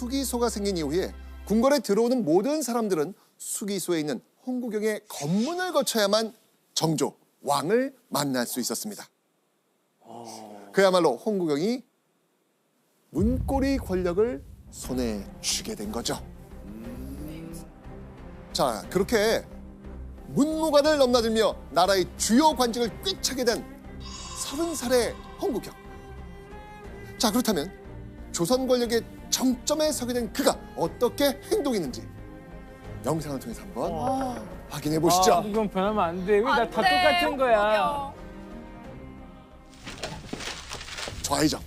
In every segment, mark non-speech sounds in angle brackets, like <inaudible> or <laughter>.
수기소가 생긴 이후에 궁궐에 들어오는 모든 사람들은 수기소에 있는 홍구경의 검문을 거쳐야만 정조 왕을 만날 수 있었습니다. 그야말로 홍구경이 문고리 권력을 손에 쥐게 된 거죠. 자, 그렇게 문무관을 넘나들며 나라의 주요 관직을 꿰차게 된 서른 살의 홍구경. 자, 그렇다면 조선 권력의 정점에 서게 된 그가 어떻게 행동했는지 영상을 통해서 한번 확인해 보시죠. 아, 이건 변하면 안 돼. 왜나안다 돼, 똑같은 거야. 좌회전.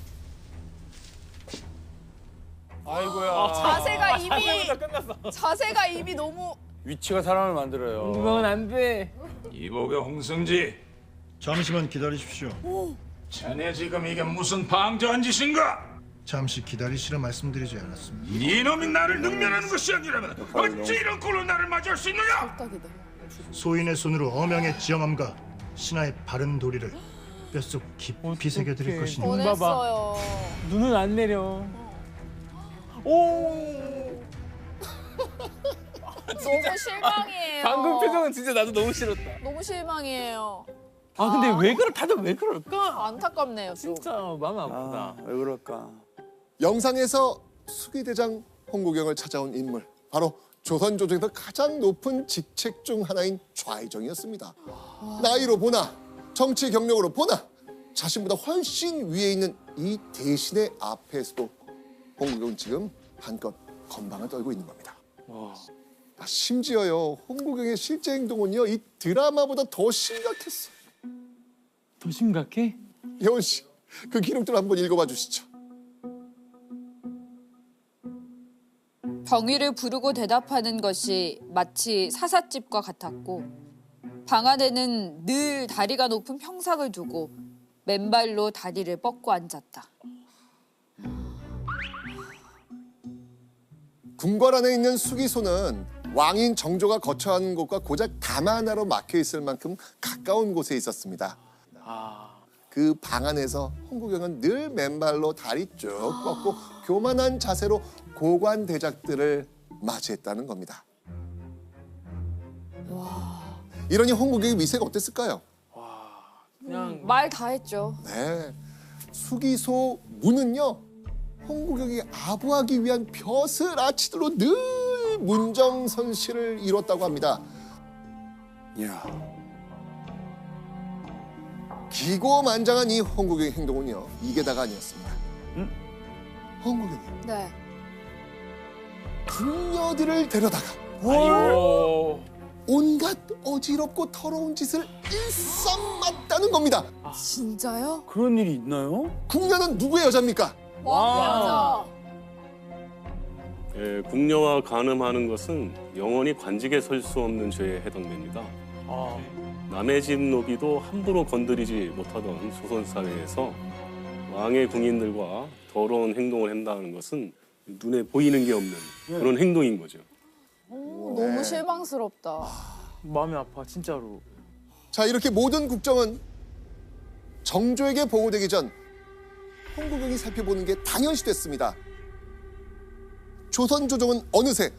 아이고야. 자세가 이미 자세보다 끝났어. 자세가 이미 너무 위치가 사람을 만들어요. 이건 안 돼. 이보게 홍승지, 잠시만 기다리십시오. 자네 지금 이게 무슨 방조한 짓인가? 잠시 기다리시라 말씀드리지 않았습니다. 이놈이 나를 능멸하는 것이 아니라면 어찌 이런 꼴로 나를 맞이할 수 있느냐? 딱이다. 소인의 손으로 어명의 지엄함과 신하의 바른 도리를 뼛속 깊이 새겨드릴. 것이니 눈 봐봐. 보냈어요. 눈은 안 내려. 오. <laughs> 너무 실망이에요. 방금 표정은 진짜 나도 너무 싫었다. 너무 실망이에요. 아 근데 왜 그럴 다들 왜 그럴까? 안타깝네요. 좀. 진짜 마음 아프다. 아, 왜 그럴까? 영상에서 수기대장 홍구경을 찾아온 인물 바로 조선 조정에서 가장 높은 직책 중 하나인 좌의정이었습니다. 나이로 보나 정치 경력으로 보나 자신보다 훨씬 위에 있는 이 대신의 앞에서도 홍구경은 지금 한껏 건방을 떨고 있는 겁니다. 아, 심지어요 홍구경의 실제 행동은요 이 드라마보다 더 심각했어. 더 심각해? 예원 씨, 그 기록들 한번 읽어봐 주시죠. 병위를 부르고 대답하는 것이 마치 사삿집과 같았고 방 안에는 늘 다리가 높은 평상을 두고 맨발로 다리를 뻗고 앉았다. 궁궐 안에 있는 수기소는 왕인 정조가 거처하는 곳과 고작 담 하나로 막혀 있을 만큼 가까운 곳에 있었습니다. 그 방 안에서 홍구경은 늘 맨발로 다리 쭉 뻗고 교만한 자세로 고관 대작들을 맞이했다는 겁니다. 이러니 홍구경의 위세가 어땠을까요? 그냥 말 다 했죠. 네, 수기소 문은요 홍구경이 아부하기 위한 벼슬 아치들로 늘 문정선실을 이뤘다고 합니다. 이야, 기고만장한 이 홍구경의 행동은요 이게 다가 아니었습니다. 홍구경이 네. 궁녀들을 데려다가 오, 온갖 어지럽고 더러운 짓을 일삼았다는 겁니다. 진짜요? 그런 일이 있나요? 궁녀는 누구의 여자입니까? 와. 예, 궁녀와 간음하는 것은 영원히 관직에 설 수 없는 죄에 해당됩니다. 아, 남의 집 노비도 함부로 건드리지 못하던 조선 사회에서 왕의 궁인들과 더러운 행동을 한다는 것은 눈에 보이는 게 없는 그런 행동인 거죠. 너무 실망스럽다. 마음이 아파 진짜로. 자 이렇게 모든 국정은 정조에게 보고되기 전 홍구경이 살펴보는 게 당연시 됐습니다. 조선 조정은 어느새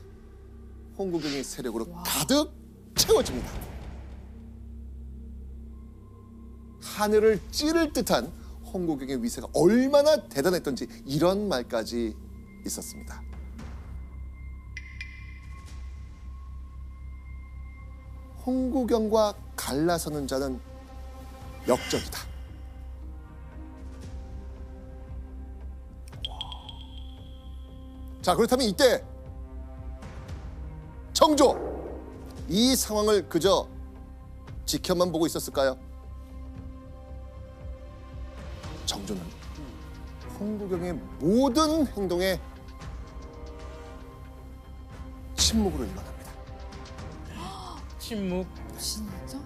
홍구경의 세력으로 가득 채워집니다. 하늘을 찌를 듯한 홍구경의 위세가 얼마나 대단했던지 이런 말까지 있었습니다. 홍구경과 갈라서는 자는 역적이다. 자 그렇다면 이때 정조 이 상황을 그저 지켜만 보고 있었을까요? 정조는 홍구경의 모든 행동에 침묵으로 일관합니다. 침묵. 진짜?